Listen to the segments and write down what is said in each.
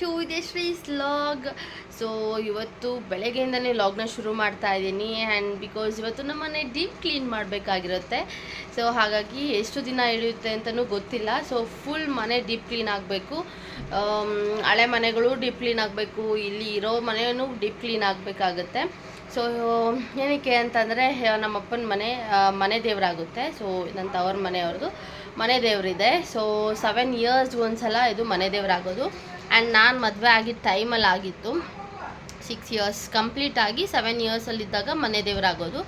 To ವಿದೇಶ್ರೀಸ್ log so ಇವತ್ತು ಬೆಳಗ್ಗೆಯಿಂದನೇ ಲಾಗ್ನ ಶುರು ಮಾಡ್ತಾ ಇದ್ದೀನಿ. ಆ್ಯಂಡ್ ಬಿಕಾಸ್ ಇವತ್ತು ನಮ್ಮನೆ ಡೀಪ್ ಕ್ಲೀನ್ ಮಾಡಬೇಕಾಗಿರುತ್ತೆ. ಸೊ ಹಾಗಾಗಿ ಎಷ್ಟು ದಿನ ಹಿಡಿಯುತ್ತೆ ಅಂತಲೂ ಗೊತ್ತಿಲ್ಲ. ಸೊ ಫುಲ್ ಮನೆ ಡೀಪ್ ಕ್ಲೀನ್ ಆಗಬೇಕು. ಹಳೆ ಮನೆಗಳು ಡೀಪ್ ಕ್ಲೀನ್ ಆಗಬೇಕು. ಇಲ್ಲಿ ಇರೋ ಮನೆಯೂ ಡೀಪ್ ಕ್ಲೀನ್ ಆಗಬೇಕಾಗುತ್ತೆ. ಸೊ ಏನಕ್ಕೆ ಅಂತಂದರೆ, ನಮ್ಮಪ್ಪನ ಮನೆ ಮನೆ ದೇವರಾಗುತ್ತೆ. ಸೊ ನನ್ನ ತವರ ಮನೆಯವ್ರದ್ದು ಮನೆ ದೇವರಿದೆ. ಸೊ ಸೆವೆನ್ ಇಯರ್ಸ್ ಒಂದ್ಸಲ ಇದು ಮನೆ ದೇವರಾಗೋದು. ಆ್ಯಂಡ್ ನಾನು ಮದುವೆ ಆಗಿದ್ದ ಟೈಮಲ್ಲಿ ಆಗಿತ್ತು ಸಿಕ್ಸ್ ಇಯರ್ಸ್ ಕಂಪ್ಲೀಟ್ ಆಗಿ ಸೆವೆನ್ ಇಯರ್ಸಲ್ಲಿದ್ದಾಗ ಮನೆ ದೇವರಾಗೋದು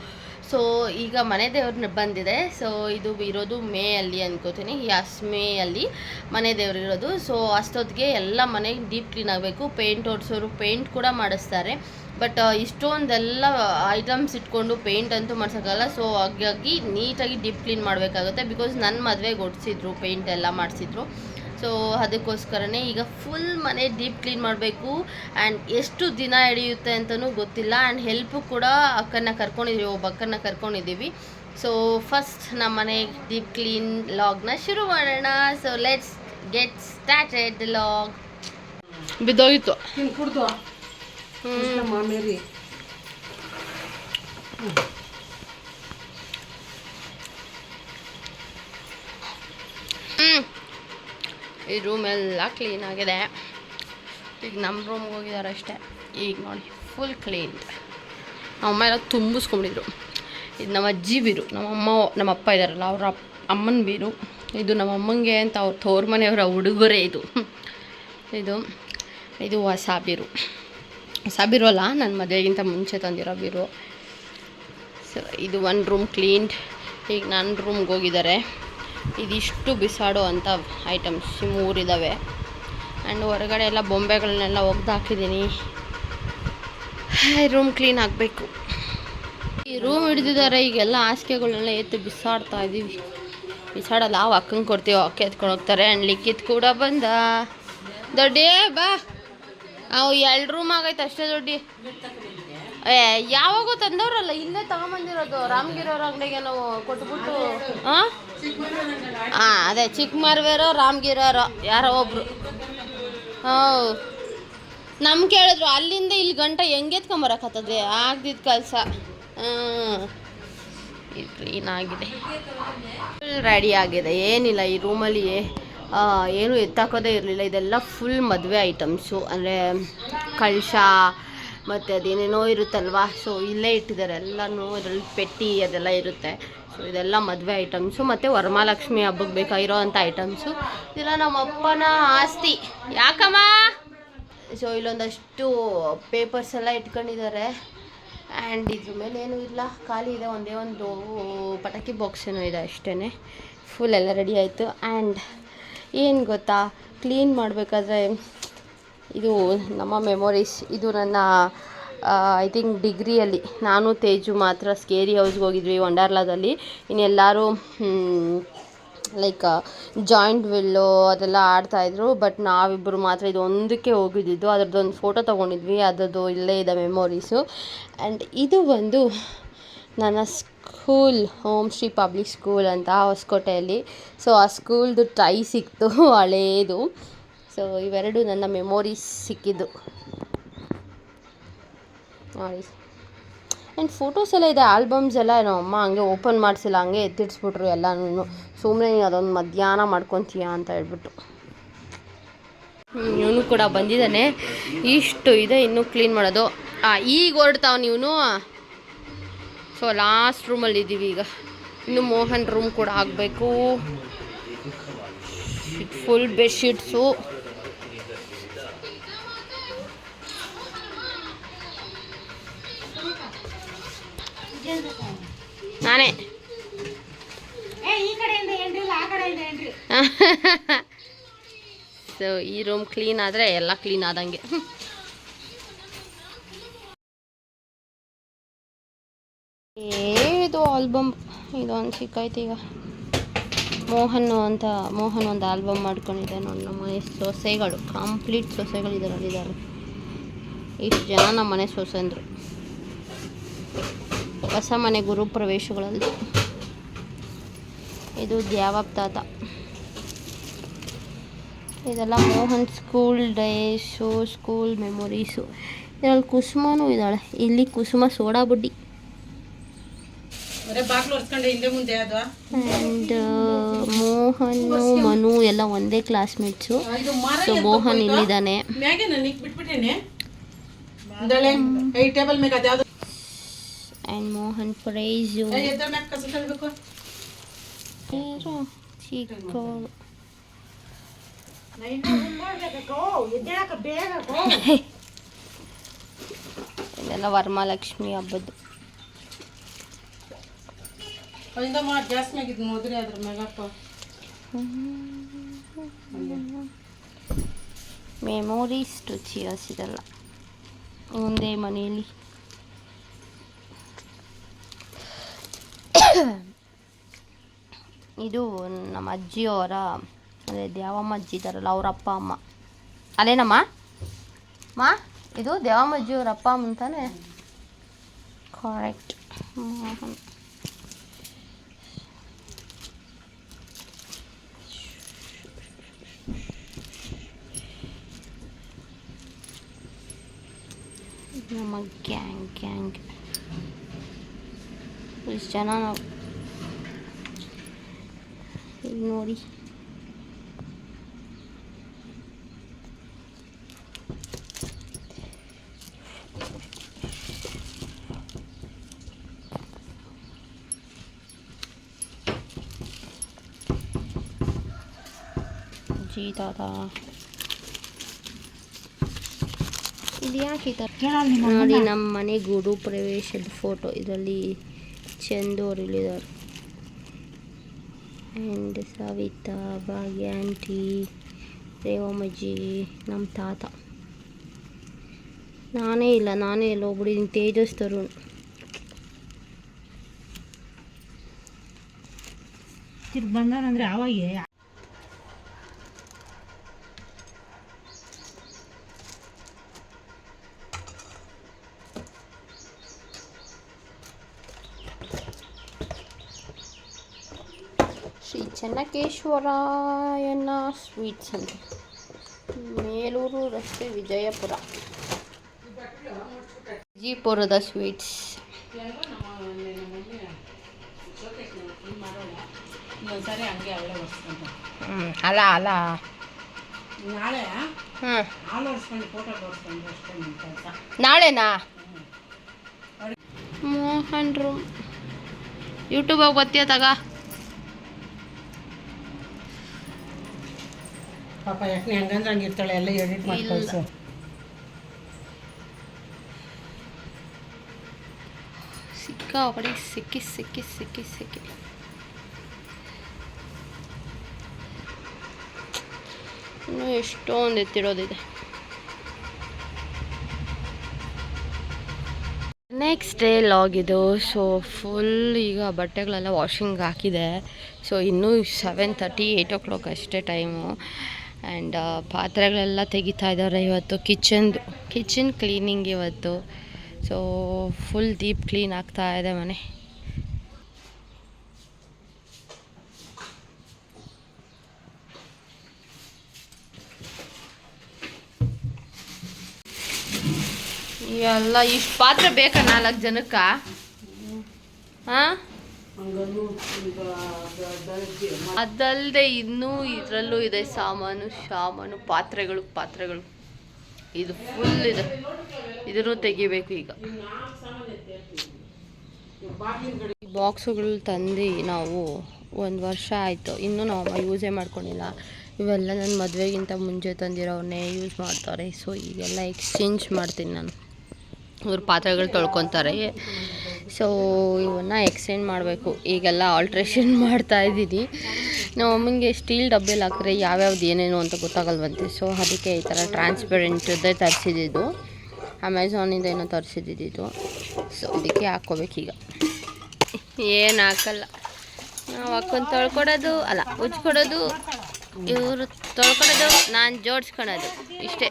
ಸೊ ಈಗ ಮನೆ ದೇವ್ರ ಬಂದಿದೆ. ಸೊ ಇದು ಇರೋದು ಮೇ ಅಲ್ಲಿ ಅನ್ಕೋತೀನಿ. ಯಸ್ ಮೇ ಅಲ್ಲಿ ಮನೆ ದೇವ್ರು ಇರೋದು. ಸೊ ಅಷ್ಟೊತ್ತಿಗೆ ಎಲ್ಲ ಮನೆ ಡೀಪ್ ಕ್ಲೀನ್ ಆಗಬೇಕು. ಪೇಂಟ್ ಓಡಿಸೋರು ಪೇಂಟ್ ಕೂಡ ಮಾಡಿಸ್ತಾರೆ. ಬಟ್ ಇಷ್ಟೊಂದೆಲ್ಲ ಐಟಮ್ಸ್ ಇಟ್ಕೊಂಡು ಪೇಂಟ್ ಅಂತೂ ಮಾಡ್ಸೋಕ್ಕಲ್ಲ ಸೊ ಹಾಗಾಗಿ ನೀಟಾಗಿ ಡೀಪ್ ಕ್ಲೀನ್ ಮಾಡಬೇಕಾಗುತ್ತೆ. ಬಿಕಾಸ್ ನನ್ನ ಮದುವೆಗೆ ಒಡಿಸಿದ್ರು ಪೇಂಟ್ ಎಲ್ಲ ಮಾಡಿಸಿದ್ರು. ಸೊ ಅದಕ್ಕೋಸ್ಕರನೇ ಈಗ ಫುಲ್ ಮನೆ ಡೀಪ್ ಕ್ಲೀನ್ ಮಾಡಬೇಕು. ಆ್ಯಂಡ್ ಎಷ್ಟು ದಿನ ಹಿಡಿಯುತ್ತೆ ಅಂತಲೂ ಗೊತ್ತಿಲ್ಲ. ಆ್ಯಂಡ್ ಹೆಲ್ಪು ಕೂಡ ಅಕ್ಕನ ಕರ್ಕೊಂಡಿದ್ದೀವಿ ಒಬ್ಬ ಅಕ್ಕನ ಕರ್ಕೊಂಡಿದ್ದೀವಿ ಸೊ ಫಸ್ಟ್ ನಮ್ಮ ಮನೆ ಡೀಪ್ ಕ್ಲೀನ್ ಲಾಗ್ನ ಶುರು ಮಾಡೋಣ. So let's get started log ಬಿದ್ದೋಗಿತ್ತು ಹ್ಞೂ. ಈ ರೂಮ್ ಎಲ್ಲ ಕ್ಲೀನ್ ಆಗಿದೆ. ಈಗ ನಮ್ಮ ರೂಮ್ಗೆ ಹೋಗಿದ್ದಾರೆ ಅಷ್ಟೇ. ಈಗ ನೋಡಿ ಫುಲ್ ಕ್ಲೀನ್ ನಮ್ಮಮ್ಮ ಎಲ್ಲ ತುಂಬಿಸ್ಕೊಂಡಿದ್ರು ಇದು ನಮ್ಮ ಅಜ್ಜಿ ಬೀರು ನಮ್ಮಮ್ಮ ನಮ್ಮಪ್ಪ ಇದ್ದಾರಲ್ಲ ಅವ್ರ ಅಮ್ಮನ ಬೀರು. ಇದು ನಮ್ಮ ಅಮ್ಮಂಗೆ ಅಂತ ಅವ್ರ ತೋರ್ ಮನೆಯವರ ಉಡುಗೊರೆ ಇದು. ಇದು ಇದು ಹೊಸ ಬೀರು. ಹೊಸ ಬೀರು ಅಲ್ಲ ನನ್ನ ಮದುವೆಗಿಂತ ಮುಂಚೆ ತಂದಿರೋ ಬೀರು. ಸೊ ಇದು ಒಂದು ರೂಮ್ ಕ್ಲೀನ್ ಈಗ ನನ್ನ ರೂಮ್ಗೆ ಹೋಗಿದ್ದಾರೆ ಇದಿಷ್ಟು ಬಿಸಾಡೋ ಅಂಥ ಐಟಮ್ಸ್ ಮೂರಿದ್ದಾವೆ ಆ್ಯಂಡ್ ಹೊರಗಡೆ ಎಲ್ಲ ಬೊಂಬೆಗಳನ್ನೆಲ್ಲ ಒಗ್ದು ಹಾಕಿದ್ದೀನಿ. ರೂಮ್ ಕ್ಲೀನ್ ಆಗಬೇಕು. ಈ ರೂಮ್ ಹಿಡಿದಿದ್ದಾರೆ ಈಗೆಲ್ಲ ಹಾಸಿಗೆಗಳನ್ನೆಲ್ಲ ಎತ್ತು ಬಿಸಾಡ್ತಾ ಇದ್ದೀವಿ ಬಿಸಾಡಲ್ಲ, ಅವು ಅಕ್ಕಂಗೆ ಕೊಡ್ತೀವಿ ಅಕ್ಕ ಎತ್ಕೊಂಡು ಹೋಗ್ತಾರೆ. ಆ್ಯಂಡ್ ಲಿಕ್ಕಿತ್ ಕೂಡ ಬಂದ. ದೊಡ್ಡೇ, ಬಾ. ಅವು ಎರಡು ರೂಮ್ ಆಗೈತೆ ಅಷ್ಟೇ ದೊಡ್ಡಿ. ಏ, ಯಾವಾಗೋ ತಂದವ್ರಲ್ಲ, ಇಲ್ಲೇ ತಗೊಂಬಂದಿರೋದು. ರಾಮಗಿರೋರ ಅಂಗಡಿಗೆ ನಾವು ಕೊಟ್ಬಿಟ್ಟು. ಹಾಂ ಹಾಂ ಅದೇ, ಚಿಕ್ಕಮರ್ವೇರೋ ರಾಮಗಿರೋರೋ ಯಾರೋ ಒಬ್ರು. ಹೌ. ನಮ್ ಕೇಳಿದ್ರು, ಅಲ್ಲಿಂದ ಇಲ್ಲಿ ಗಂಟ ಹೆಂಗೆ ಎತ್ಕೊಂಬರಕತ್ತದೆ ಆಗ್ದಿದ್ದು ಕೆಲಸ. ಇದು ಕ್ಲೀನ್ ಆಗಿದೆ ಫುಲ್ ರೆಡಿ ಆಗಿದೆ. ಏನಿಲ್ಲ, ಈ ರೂಮಲ್ಲಿ ಏನು ಎತ್ತಾಕೋದೇ ಇರಲಿಲ್ಲ. ಇದೆಲ್ಲ ಫುಲ್ ಮದುವೆ ಐಟಮ್ಸು ಅಂದರೆ, ಕಳಶ ಮತ್ತು ಅದೇನೇನೋ ಇರುತ್ತಲ್ವಾ? ಸೊ ಇಲ್ಲೇ ಇಟ್ಟಿದ್ದಾರೆ. ಎಲ್ಲನೂ ಅದರಲ್ಲಿ ಪೆಟ್ಟಿ ಅದೆಲ್ಲ ಇರುತ್ತೆ. ಸೊ ಇದೆಲ್ಲ ಮದುವೆ ಐಟಮ್ಸು ಮತ್ತು ವರಮಹಾಲಕ್ಷ್ಮಿ ಹಬ್ಬಕ್ಕೆ ಬೇಕಾಗಿರೋ ಅಂಥ ಐಟಮ್ಸು ಇದೆಲ್ಲ ನಮ್ಮ ಅಪ್ಪನ ಆಸ್ತಿ. ಯಾಕಮ್ಮ? ಸೊ ಇಲ್ಲೊಂದಷ್ಟು ಪೇಪರ್ಸ್ ಎಲ್ಲ ಇಟ್ಕೊಂಡಿದ್ದಾರೆ. ಆ್ಯಂಡ್ ಇದ್ರ ಮೇಲೆ ಏನೂ ಇಲ್ಲ. ಖಾಲಿ ಇದೆ. ಒಂದೇ ಒಂದು ಪಟಾಕಿ ಬಾಕ್ಸ್ ಏನೋ ಇದೆ ಅಷ್ಟೇ ಫುಲ್ ಎಲ್ಲ ರೆಡಿ ಆಯಿತು. ಆ್ಯಂಡ್ ಏನು ಗೊತ್ತಾ? ಕ್ಲೀನ್ ಮಾಡಬೇಕಾದ್ರೆ ಇದು ನಮ್ಮ ಮೆಮೊರೀಸ್ ಇದು ನನ್ನ ಐ ಥಿಂಕ್ ಡಿಗ್ರಿಯಲ್ಲಿ ನಾನು, ತೇಜು ಮಾತ್ರ ಸ್ಕೇರಿ ಹೌಸ್ಗೆ ಹೋಗಿದ್ವಿ ವಂಡರ್ಲಾದಲ್ಲಿ ಇನ್ನೆಲ್ಲರೂ ಲೈಕ್ ಜಾಯಿಂಟ್ ವಿಲ್ಲು ಅದೆಲ್ಲ ಆಡ್ತಾಯಿದ್ರು ಬಟ್ ನಾವಿಬ್ಬರು ಮಾತ್ರ ಇದು ಒಂದಕ್ಕೆ ಹೋಗಿದ್ದಿದ್ದು ಅದ್ರದ್ದೊಂದು ಫೋಟೋ ತೊಗೊಂಡಿದ್ವಿ. ಅದರದ್ದು ಇಲ್ಲೇ ಇದೆ ಮೆಮೊರೀಸು ಆ್ಯಂಡ್ ಇದು ಒಂದು ನನ್ನ school home Shri public school ಅಂತ ಹೊಸಕೋಟೆಯಲ್ಲಿ. ಸೊ ಆ ಸ್ಕೂಲ್ದು ಟೈ ಸಿಕ್ತು. ಹಳೇದು. ಸೊ ಇವೆರಡು ನನ್ನ ಮೆಮೊರೀಸ್ ಸಿಕ್ಕಿದ್ದು. ನೋಡಿ. ಆ್ಯಂಡ್ ಫೋಟೋಸ್ ಎಲ್ಲ ಇದೆ ಆಲ್ಬಮ್ಸ್ ಎಲ್ಲ ನಮ್ಮ ಅಮ್ಮ ಹಂಗೆ ಓಪನ್ ಮಾಡಿಸಿಲ್ಲ, ಹಂಗೆ ಎತ್ತಿಡ್ಸ್ಬಿಟ್ರು ಎಲ್ಲನೂ ಸುಮ್ಮನೆ ಅದೊಂದು ಮಧ್ಯಾಹ್ನ ಮಾಡ್ಕೊತೀಯ ಅಂತ ಹೇಳ್ಬಿಟ್ಟು. ಇವನು ಕೂಡ ಬಂದಿದ್ದಾನೆ. ಇಷ್ಟು ಇದೆ, ಇನ್ನೂ ಕ್ಲೀನ್ ಮಾಡೋದು. ಈಗ ಹೊರಡ್ತಾವ ಇವನು ಸೊ ಲಾಸ್ಟ್ ರೂಮಲ್ಲಿ ಇದ್ದೀವಿ ಈಗ. ಇನ್ನು ಮೋಹನ್ ರೂಮ್ ಕೂಡ ಆಗಬೇಕು. ಫುಲ್ ಬೆಡ್ಶೀಟ್ಸು ನಾನೇ. ಸೊ ಈ ರೂಮ್ ಕ್ಲೀನ್ ಆದರೆ ಎಲ್ಲ ಕ್ಲೀನ್ ಆದಂಗೆ. ಇದು ಆಲ್ಬಮ್ ಇದೊಂದು ಸಿಕ್ಕೈತೆ ಈಗ. ಮೋಹನ್ ಅಂತ ಮೋಹನ್ ಒಂದು ಆಲ್ಬಮ್ ಮಾಡ್ಕೊಂಡಿದ್ದೆ ನೋಡಿ ನಮ್ಮ ಮನೆ ಸೊಸೆಗಳು. ಕಂಪ್ಲೀಟ್ ಸೊಸೆಗಳು ಇದರಲ್ಲಿದ್ದಾರೆ. ಇಷ್ಟು ಜನ ನಮ್ಮ ಮನೆ ಸೊಸೆಂದರು ಹೊಸ ಮನೆ ಗುರು ಪ್ರವೇಶಗಳಲ್ಲಿ. ಇದು ದ್ಯಾವಪ್ತಾತ ಇದೆಲ್ಲ Mohan school days school memories. ಇದರಲ್ಲಿ ಕುಸುಮನೂ ಇದ್ದಾಳೆ. ಇಲ್ಲಿ ಕುಸುಮ ಸೋಡಾ ಬುಡ್ಡಿ. ಆ್ಯಂಡ್ ಮೋಹನ್ ಮನು ಎಲ್ಲ ಒಂದೇ ಕ್ಲಾಸ್ಮೇಟ್ಸು. ಸೊ ಮೋಹನ್ ಇಲ್ಲಿದ್ದಾನೆ. ಆ್ಯಂಡ್ ಮೋಹನ್ ಪ್ರೈಸು ಚಿಕ್ಕವಳು ಇದೆಲ್ಲ ವರಮಹಾಲಕ್ಷ್ಮಿ ಹಬ್ಬದ್ದು ಮ್ಯಾಗ ಇದು ಮುದ್ರಿ ಅದ್ರ ಮೆಮೊರೀಸ್ ಚಿಯರ್ಸ್ ಇದೆಲ್ಲ ಒಂದೇ ಮನೆಯಲ್ಲಿ ಇದು ನಮ್ಮ ಅಜ್ಜಿಯವರ ಅದೇ ದೇವಮ್ಮ ಅಜ್ಜಿ ಇದ್ದಾರಲ್ಲ, ಅವ್ರ ಅಪ್ಪ, ಅಮ್ಮ. ಅಲ್ಲೇನಮ್ಮ? ಮಾ, ಇದು ದೇವಮ್ಮ ಅಜ್ಜಿಯವ್ರ ಅಪ್ಪ, ಅಮ್ಮ ಅಂತಾನೆ? ಕರೆಕ್ಟ್ ನಮ್ಮ ಗ್ಯಾಂಗ್ ಗ್ಯಾಂಗ್ ಇಷ್ಟು ಜನ ನಾವು ಇಲ್ಲಿ ನೋಡಿ ಜಿ ತಾತ ಇದು ಯಾಕೆ ಈ ಥರ ನೋಡಿ ನಮ್ಮ ಮನೆ ಗುರು ಪ್ರವೇಶದ ಫೋಟೋ ಇದರಲ್ಲಿ ಚಂದು ಇಲ್ಲಿದ್ದಾರೆ ಆ್ಯಂಡ್ ಸವಿತಾ ಭಾಗ್ಯ ಆಂಟಿ ರೇವಮ್ಮಜ್ಜಿ ನಮ್ಮ ತಾತ. ನಾನೇ ಇಲ್ಲ ನಾನೇ ಇಲ್ಲ ಹೋಗ್ಬಿಟ್ಟಿದ್ದೀನಿ ತೇಜಸ್ ತರುಣ್ ತಿರ್ಗಿ ಬಂದಾನಂದ್ರೆ ಅವಾಗೆ ಶ್ರೀ ಚೆನ್ನಕೇಶ್ವರಾಯನ ಸ್ವೀಟ್ಸ್ ಅಂತ ಮೇಲೂರು ರಸ್ತೆ ವಿಜಯಪುರ. ವಿಜಯಪುರದ ಸ್ವೀಟ್ಸ್. ಅಲ್ಲ ಅಲ್ಲ. ನಾಳೆನಾ? ಮೋಹನ್ ರೂಮ್ ಯೂಟ್ಯೂಬಾಗ ಬರ್ತೀಯ ತಗ? ಪಾಪ ಯಾಕೆ ಹಂಗಂದ್ರೆ ಹಂಗೆ ಇರ್ತಾಳೆ ಎಲ್ಲ ಎಡಿಟ್ ಮಾಡಿ ಇಲ್ಲ. ಕಳ್ಸು ಸಿಕ್ಕಿ ಸಿಕ್ಕಿ ಸಿಕ್ಕಿ ಸಿಕ್ಕಿ. ಇನ್ನೂ ಎಷ್ಟೊಂದು ಎತ್ತಿಡೋದಿದೆ. ನೆಕ್ಸ್ಟ್ ಡೇ ಲಾಗ್ ಇದು. ಸೊ ಫುಲ್ ಈಗ ಬಟ್ಟೆಗಳೆಲ್ಲ ವಾಷಿಂಗ್ ಹಾಕಿದೆ. ಸೊ ಇನ್ನೂ seven thirty eight o'clock ಅಷ್ಟೇ ಟೈಮು ಆ್ಯಂಡ್ ಪಾತ್ರೆಗಳೆಲ್ಲ ತೆಗಿತಾ ಇದ್ದಾರೆ ಇವತ್ತು. ಕಿಚನ್ದು ಕಿಚನ್ ಕ್ಲೀನಿಂಗ್ ಇವತ್ತು. ಸೊ ಫುಲ್ ದೀಪ್ ಕ್ಲೀನ್ ಆಗ್ತಾ ಇದೆ ಮನೆ. ಎಲ್ಲ ಇಷ್ಟು ಪಾತ್ರೆ ಬೇಕಾ ನಾಲ್ಕು ಜನಕ್ಕ? ಹಾಂ? ಅದಲ್ಲದೆ ಇನ್ನೂ ಇದರಲ್ಲೂ ಇದೆ ಸಾಮಾನು ಸಾಮಾನು ಪಾತ್ರೆಗಳು ಪಾತ್ರೆಗಳು. ಇದು ಫುಲ್ ಇದೆ. ಇದನ್ನು ತೆಗಿಬೇಕು ಈಗ. ಈ ಬಾಕ್ಸುಗಳು ತಂದು ನಾವು ಒಂದು ವರ್ಷ ಆಯಿತು. ಇನ್ನೂ ನಾವು ಯೂಸೇ ಮಾಡ್ಕೊಂಡಿಲ್ಲ. ಇವೆಲ್ಲ ನನ್ನ ಮದುವೆಗಿಂತ ಮುಂಚೆ ತಂದಿರೋನೇ ಯೂಸ್ ಮಾಡ್ತಾರೆ. ಸೊ ಈಗೆಲ್ಲ ಎಕ್ಸ್ಚೇಂಜ್ ಮಾಡ್ತೀನಿ ನಾನು. ಇವ್ರು ಪಾತ್ರೆಗಳು ತೊಳ್ಕೊತಾರೆ. ಸೊ ಇವನ್ನ ಎಕ್ಸ್ಚೇಂಜ್ ಮಾಡಬೇಕು. ಈಗೆಲ್ಲ ಆಲ್ಟ್ರೇಷನ್ ಮಾಡ್ತಾ ಇದ್ದೀನಿ ನಾವು ಅಮ್ಮನಿಗೆ ಸ್ಟೀಲ್ ಡಬ್ಬಿಯಲ್ಲಿ ಹಾಕಿದ್ರೆ ಯಾವ್ಯಾವ್ದು ಏನೇನು ಅಂತ ಗೊತ್ತಾಗಲ್ವಂತೆ. ಸೊ ಅದಕ್ಕೆ ಈ ಥರ ಟ್ರಾನ್ಸ್ಪರೆಂಟದ್ದೇ ತರಿಸಿದ್ದು ಅಮೆಝಾನಿಂದ ಏನೋ ತರಿಸಿದ್ದಿದ್ದು ಸೊ ಇದಕ್ಕೆ ಹಾಕ್ಕೋಬೇಕೀಗ. ಏನು ಹಾಕಲ್ಲ. ನಾವು ಹಾಕೊಂಡು ತೊಳ್ಕೊಡೋದು ಅಲ್ಲ, ಉಜ್ಕೊಡೋದು ಇವರು ತೊಳ್ಕೊಡೋದು, ನಾನು ಜೋಡಿಸ್ಕೊಳೋದು. ಇಷ್ಟೇ.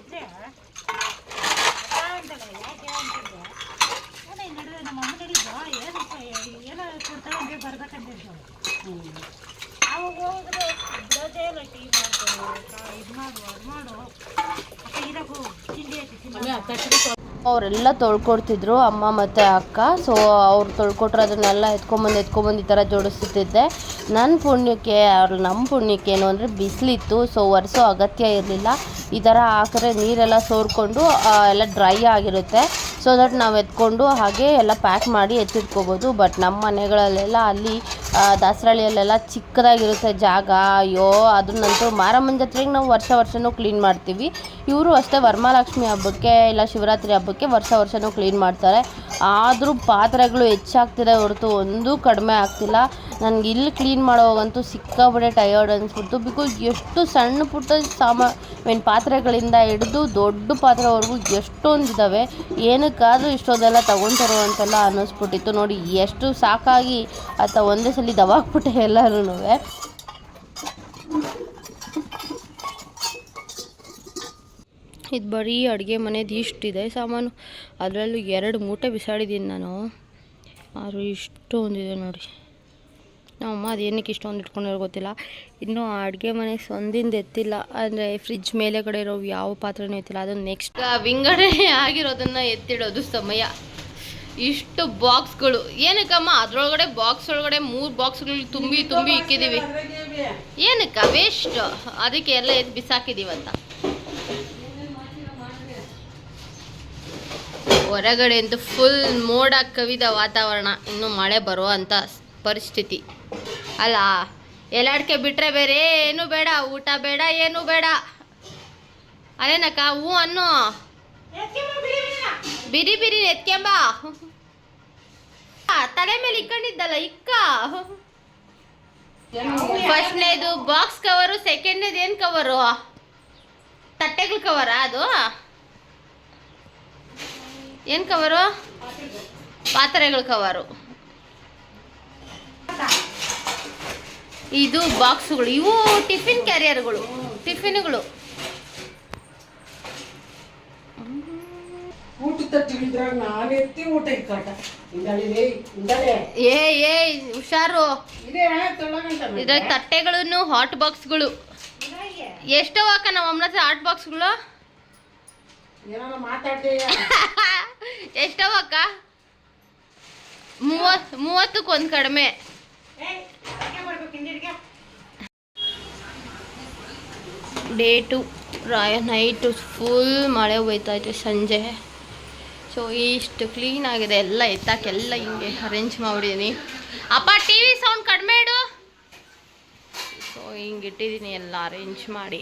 ಅವರೆಲ್ಲ ತೊಳ್ಕೊಡ್ತಿದ್ರು ಅಮ್ಮ ಮತ್ತು ಅಕ್ಕ. ಸೊ ಅವ್ರು ತೊಳ್ಕೊಟ್ರೆ ಅದನ್ನೆಲ್ಲ ಎತ್ಕೊಂಬಂದು ಎತ್ಕೊಂಬಂದು ಈ ಥರ ಜೋಡಿಸ್ತಿದ್ದೆ. ನನ್ನ ಪುಣ್ಯಕ್ಕೆ ಅವ್ರ ನಮ್ಮ ಪುಣ್ಯಕ್ಕೆ ಏನು ಅಂದರೆ ಬಿಸಿಲಿತ್ತು. ಸೊ ಒರೆಸೋ ಅಗತ್ಯ ಇರಲಿಲ್ಲ. ಈ ಥರ ಹಾಕಿದ್ರೆ ನೀರೆಲ್ಲ ಸೋರ್ಕೊಂಡು ಆ, ಎಲ್ಲ ಡ್ರೈ ಆಗಿರುತ್ತೆ. ಸೊ ದಟ್ ನಾವು ಎತ್ಕೊಂಡು ಹಾಗೆ ಎಲ್ಲ ಪ್ಯಾಕ್ ಮಾಡಿ ಎತ್ತಿಟ್ಕೋಬೋದು. ಬಟ್ ನಮ್ಮ ಮನೆಗಳಲ್ಲೆಲ್ಲ ಅಲ್ಲಿ ದಾಸರಳ್ಳಿಯಲ್ಲೆಲ್ಲ ಚಿಕ್ಕದಾಗಿರುತ್ತೆ ಜಾಗ. ಅಯ್ಯೋ, ಅದನ್ನಂತೂ ಮಾರಮ್ಮನ ಜಾತ್ರೆಗೆ ನಾವು ವರ್ಷ ವರ್ಷವೂ ಕ್ಲೀನ್ ಮಾಡ್ತೀವಿ. ಇವರು ಅಷ್ಟೇ ವರಮಹಾಲಕ್ಷ್ಮಿ ಹಬ್ಬಕ್ಕೆ ಇಲ್ಲ ಶಿವರಾತ್ರಿ ಹಬ್ಬಕ್ಕೆ ವರ್ಷ ವರ್ಷವೂ ಕ್ಲೀನ್ ಮಾಡ್ತಾರೆ. ಆದರೂ ಪಾತ್ರೆಗಳು ಹೆಚ್ಚಾಗ್ತಿದೆ ಹೊರತು, ಒಂದೂ ಕಡಿಮೆ ಆಗ್ತಿಲ್ಲ. ನನಗೆ ಇಲ್ಲಿ ಕ್ಲೀನ್ ಮಾಡೋವಾಗಂತೂ ಸಿಕ್ಕಾಪಟ್ಟೆ ಟಯರ್ಡ್ ಅನಿಸ್ಬಿಡ್ತು. ಬಿಕಾಸ್ ಎಷ್ಟು ಸಣ್ಣ ಪುಟ್ಟ ಸಾಮಾ ಪಾತ್ರೆಗಳಿಂದ ಹಿಡಿದು ದೊಡ್ಡ ಪಾತ್ರೆವರೆಗೂ ಎಷ್ಟೊಂದಿದ್ದಾವೆ ಏನಕ್ಕಾದರೂ ಇಷ್ಟೋದೆಲ್ಲ ತಗೊತಾರೋ ಅಂತೆಲ್ಲ ಅನ್ನಿಸ್ಬಿಟ್ಟಿತ್ತು ನೋಡಿ ಎಷ್ಟು ಸಾಕಾಗಿ ಆತ ಒಂದೇ ಸಲ ದವಾಕ್ಬಿಟ್ಟೆ ಎಲ್ಲರೂ ಇದು ಬರೀ ಅಡುಗೆ ಮನೇದು ಇಷ್ಟಿದೆ ಸಾಮಾನು. ಅದರಲ್ಲೂ ಎರಡು ಮೂಟೆ ಬಿಸಾಡಿದ್ದೀನಿ ನಾನು. ಆದರೂ ಇಷ್ಟೊಂದಿದೆ ನೋಡಿ. ನಮ್ಮಮ್ಮ ಅದು ಏನಕ್ಕೆ ಇಷ್ಟೊಂದು ಇಟ್ಕೊಂಡಿರೋ ಗೊತ್ತಿಲ್ಲ. ಇನ್ನೂ ಅಡುಗೆ ಮನೆ ಸೊಂದಿಂದ ಎತ್ತಿಲ್ಲ. ಅಂದರೆ ಫ್ರಿಜ್ ಮೇಲೆ ಕಡೆ ಇರೋ ಯಾವ ಪಾತ್ರನೂ ಎತ್ತಿಲ್ಲ. ಅದು ನೆಕ್ಸ್ಟ್ ವಿಂಗಡಣೆ ಆಗಿರೋದನ್ನು ಎತ್ತಿಡೋದು ಸಮಯ. ಇಷ್ಟು ಬಾಕ್ಸ್ಗಳು ಏನಕ್ಕಮ್ಮ, ಅದರೊಳಗಡೆ ಬಾಕ್ಸ್ ಒಳಗಡೆ ಮೂರು ಬಾಕ್ಸ್ಗಳು ತುಂಬಿ ತುಂಬಿ ಇಕ್ಕಿದ್ದೀವಿ ಏನಕ್ಕ ವೇಸ್ಟ್ ಅದಕ್ಕೆ ಎಲ್ಲ ಎದ್ದು ಬಿಸಾಕಿದ್ದೀವಂತ ಹೊರಗಡೆ ಅಂತೂ ಫುಲ್ ಮೋಡ ಕವಿದ ವಾತಾವರಣ. ಇನ್ನು ಮಳೆ ಬರೋ ಅಂತ ಪರಿಸ್ಥಿತಿ. ಅಲ್ಲ, ಎಲ್ಲಾಡ್ಕೆ ಬಿಟ್ರೆ ಬೇರೆ ಏನು ಬೇಡ, ಊಟ ಬೇಡ, ಏನು ಬೇಡ. ಅದೇನಕ್ಕ ಹ್ಞೂ ಅನ್ನು? ಬಿರಿ ಬಿರಿ ಎತ್ಕೆಂಬ. ತಲೆ ಮೇಲೆ ಇಕ್ಕೊಂಡಿದ್ದಲ್ಲ, ಇಕ್ಕ. ಫಸ್ಟ್ನೇದು ಬಾಕ್ಸ್ ಕವರು, ಸೆಕೆಂಡ್ನೇದು ಏನು ಕವರು? ತಟ್ಟೆಗಳ ಕವರಾ ಅದು? ಏನು ಕವರು? ಪಾತ್ರೆಗಳ ಕವರು. ಇದು ಬಾಕ್ಸ್ಗಳು. ಇವು ಟಿಫಿನ್ ಕ್ಯಾರಿಯರ್ಗಳು ಟಿಫಿನ್ಗಳು. ಏ ಏ ಹುಷಾರು. ಇದ್ರಾಗ ತಟ್ಟೆಗಳನ್ನು ಹಾಟ್ ಬಾಕ್ಸ್ಗಳು ಎಷ್ಟೋ ಅಕ್ಕ ಅಮ್ಮನ ಹಾಟ್ ಬಾಕ್ಸ್ಗಳು ಎಷ್ಟೋ ಅಕ್ಕ ಮೂವತ್ ಮೂವತ್ತಕ್ಕೆ ಒಂದು ಕಡಿಮೆ. ಡೇ ಟು ರಾಯ ನೈಟು ಫುಲ್ ಮಳೆ ಹೋಯ್ತೈತೆ ಸಂಜೆ. ಸೊ ಇಷ್ಟು ಕ್ಲೀನ್ ಆಗಿದೆ. ಎಲ್ಲ ಎತ್ತಾಕೆಲ್ಲ ಹಿಂಗೆ ಅರೇಂಜ್ ಮಾಡಿದ್ದೀನಿ ಅಪ್ಪ ಟಿ ವಿ ಸೌಂಡ್ ಕಡಿಮೆ ಇಡು. ಸೊ ಹಿಂಗೆ ಇಟ್ಟಿದ್ದೀನಿ ಎಲ್ಲ ಅರೇಂಜ್ ಮಾಡಿ.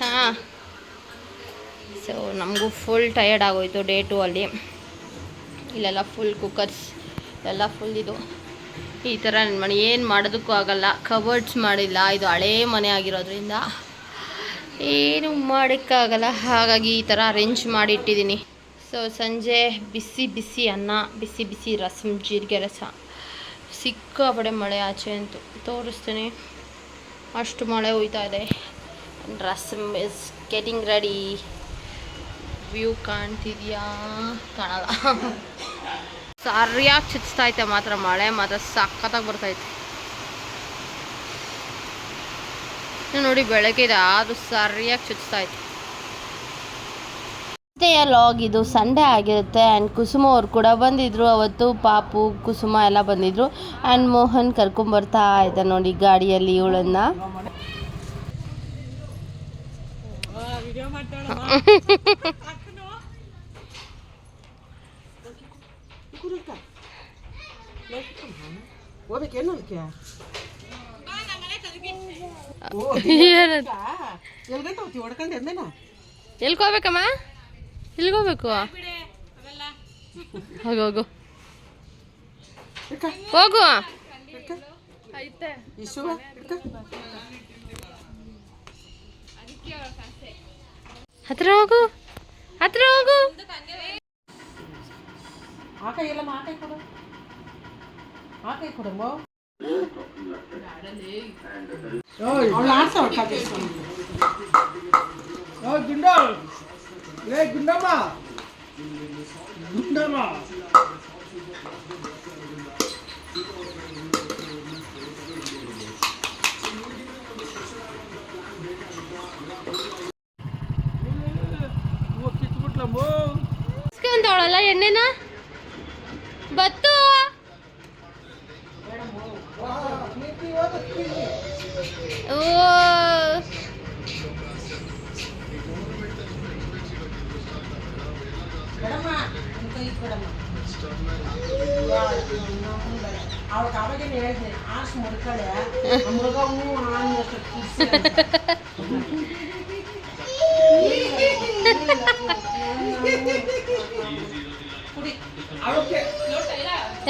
ಹಾಂ. ಸೊ ನಮಗೂ ಫುಲ್ ಟಯರ್ಡ್ ಆಗೋಯ್ತು ಡೇ ಟು ಅಲ್ಲಿ. ಇಲ್ಲೆಲ್ಲ ಫುಲ್ ಕುಕ್ಕರ್ಸ್ ಎಲ್ಲ ಫುಲ್ ಇದು. ಈ ಥರ ಮನೆ ಏನು ಮಾಡೋದಕ್ಕೂ ಆಗಲ್ಲ. ಕಬರ್ಡ್ಸ್ ಮಾಡಿಲ್ಲ. ಇದು ಹಳೇ ಮನೆ ಆಗಿರೋದ್ರಿಂದ ಏನು ಮಾಡೋಕ್ಕಾಗಲ್ಲ. ಹಾಗಾಗಿ ಈ ಥರ ಅರೇಂಜ್ ಮಾಡಿ ಇಟ್ಟಿದ್ದೀನಿ ಸೊ ಸಂಜೆ ಬಿಸಿ ಬಿಸಿ ಅನ್ನ, ಬಿಸಿ ಬಿಸಿ ರಸಮ್ ಜೀರಿಗೆ ರಸ. ಸಿಕ್ಕಾಪಡೆ ಮಳೆ ಆಚೆ ಅಂತೂ ತೋರಿಸ್ತೀನಿ. ಅಷ್ಟು ಮಳೆ ಹೋಯ್ತಾ ಇದೆ. Rasam is getting ready view ಕಾಣ್ತಿದ್ಯಾ? ಕಾಣಲ್ಲ. ಸರಿಯಾಗಿ ಚುಚ್ತಾ ಐತೆ ಮಾತ್ರ ಮಳೆ ಮಾತ್ರ ಸಖತ್ತಾಗಿ ಬರ್ತೈತೆ. ನೋಡಿ ಬೆಳಗ್ಗೆ ಇದೆ ಆದ್ರೂ ಸರಿಯಾಗಿ ಚುಚ್ತಾ ಐತೆ ಲಾಗ್ ಇದು ಸಂಡೇ ಆಗಿರುತ್ತೆ ಆ್ಯಂಡ್ ಕುಸುಮ ಅವ್ರು ಕೂಡ ಬಂದಿದ್ರು ಅವತ್ತು ಪಾಪು ಕುಸುಮ ಎಲ್ಲ ಬಂದಿದ್ರು ಆ್ಯಂಡ್ ಮೋಹನ್ ಕರ್ಕೊಂಬರ್ತಾ ಇದ್ದ ನೋಡಿ ಗಾಡಿಯಲ್ಲಿ ಇವಳನ್ನ. ಹೋಗ್ಬೇಕೇನು ಅದಕ್ಕೆ ಎಲ್ಗಂಟ ಹೋಗ್ತಿ ಹೊಡ್ಕೊಂಡು ಎಂದೇನ ಎಲ್ಕೋಬೇಕಮ್ಮ ಎಲ್ಗೋಬೇಕು ಹೋಗು ಹೋಗು. ಹೋಗು. ಹತ್ರ ಹೋಗು. ಹತ್ರ ಹೋಗು. ಆ ಕೈ ಎಲ್ಲ ಆ ಕೈ ಕೊಡು ఆకే కుటుంబం అవును ఆడతావు కట్ చేసుకోండి ఓ గుండో లే గుండమ్మా గుండమ్మా ಚಿಕನ್ ತಗೊಳಲ್ಲ ಎಣ್ಣೆನ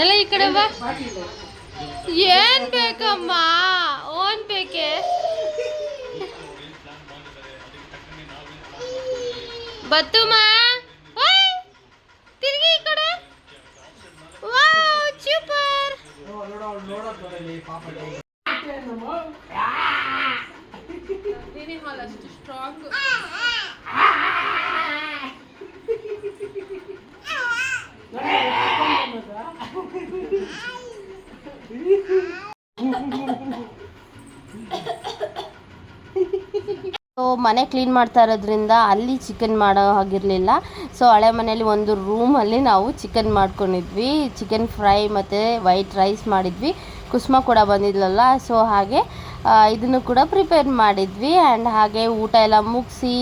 ಎಲ್ಲ ಈ ಕಡೆ ಬಾ. ಏನ್ ಬೇಕಮ್ಮ? ಓನ್ ಬೇಕೆ? ಬತ್ತುಮ್ಮ? ತಿರುಗಿ ಈ ಕಡೆ. ವಾವ್ ಸೂಪರ್ ನೋಡ ನೋಡೋದು ಬರಲಿ ಪಾಪ ಸೊ ಮನೆ ಕ್ಲೀನ್ ಮಾಡ್ತಾ ಇರೋದ್ರಿಂದ ಅಲ್ಲಿ ಚಿಕನ್ ಮಾಡೋ ಹಾಗಿರಲಿಲ್ಲ. ಸೊ ಹಳೆ ಮನೆಯಲ್ಲಿ ಒಂದು ರೂಮಲ್ಲಿ ನಾವು ಚಿಕನ್ ಮಾಡ್ಕೊಂಡಿದ್ವಿ. ಚಿಕನ್ ಫ್ರೈ ಮತ್ತು ವೈಟ್ ರೈಸ್ ಮಾಡಿದ್ವಿ. ಕುಸುಮ ಕೂಡ ಬಂದಿದ್ಲಲ್ಲ ಸೊ ಹಾಗೆ ಇದನ್ನು ಕೂಡ ಪ್ರಿಪೇರ್ ಮಾಡಿದ್ವಿ. ಆ್ಯಂಡ್ ಹಾಗೆ ಊಟ ಎಲ್ಲ ಮುಗಿಸಿ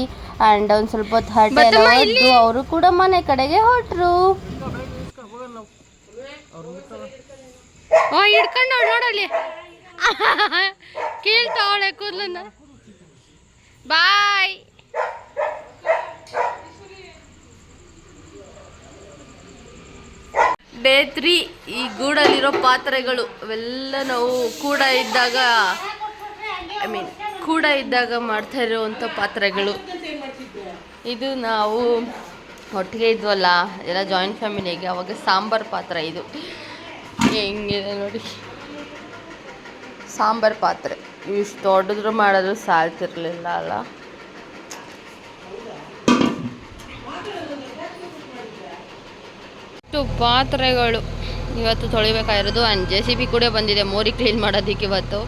ಆ್ಯಂಡ್ ಒಂದು ಸ್ವಲ್ಪ ಹೊತ್ತು ಹರಟೆ ಎಲ್ಲ ಹೊಡೆದು ಅವರು ಕೂಡ ಮನೆ ಕಡೆಗೆ ಹೊರಟ್ರು ಹಿಡ್ಕೊಂಡು ನೋಡಲ್ಲಿ. ಕೇಳ್ತಾವಳೆ ಕೂದಲನ್ನ. ಬಾಯ್ ಡೇ ತ್ರೀ ಈ ಗೂಡಲ್ಲಿರೋ ಪಾತ್ರೆಗಳು ಅವೆಲ್ಲ ನಾವು ಕೂಡ ಇದ್ದಾಗ ಐ ಮೀನ್ ಕೂಡ ಇದ್ದಾಗ ಮಾಡ್ತಾ ಇರುವಂಥ ಪಾತ್ರೆಗಳು. ಇದು ನಾವು ಒಟ್ಟಿಗೆ ಇದ್ವಲ್ಲ, ಎಲ್ಲ ಜಾಯಿಂಟ್ ಫ್ಯಾಮಿಲಿಗೆ ಅವಾಗ ಸಾಂಬಾರ್ ಪಾತ್ರ ಇದು. ಹೆಂಗಿದೆ ನೋಡಿ. ಸಾಂಬಾರ್ ಪಾತ್ರೆ. ಇಷ್ಟು ದೊಡ್ಡದ್ರು ಮಾಡಿದ್ರು ಸಾಲ್ತಿರ್ಲಿಲ್ಲ ಅಲ್ಲ. ಇಷ್ಟು ಪಾತ್ರೆಗಳು. ಇವತ್ತು ತೊಳಿಬೇಕಾಗಿರೋದು ಆ್ಯಂಡ್ ಜೆ ಸಿ ಬಿ ಕೂಡ ಬಂದಿದೆ. ಮೋರಿ ಕ್ಲೀನ್ ಮಾಡೋದಕ್ಕೆ ಇವತ್ತು.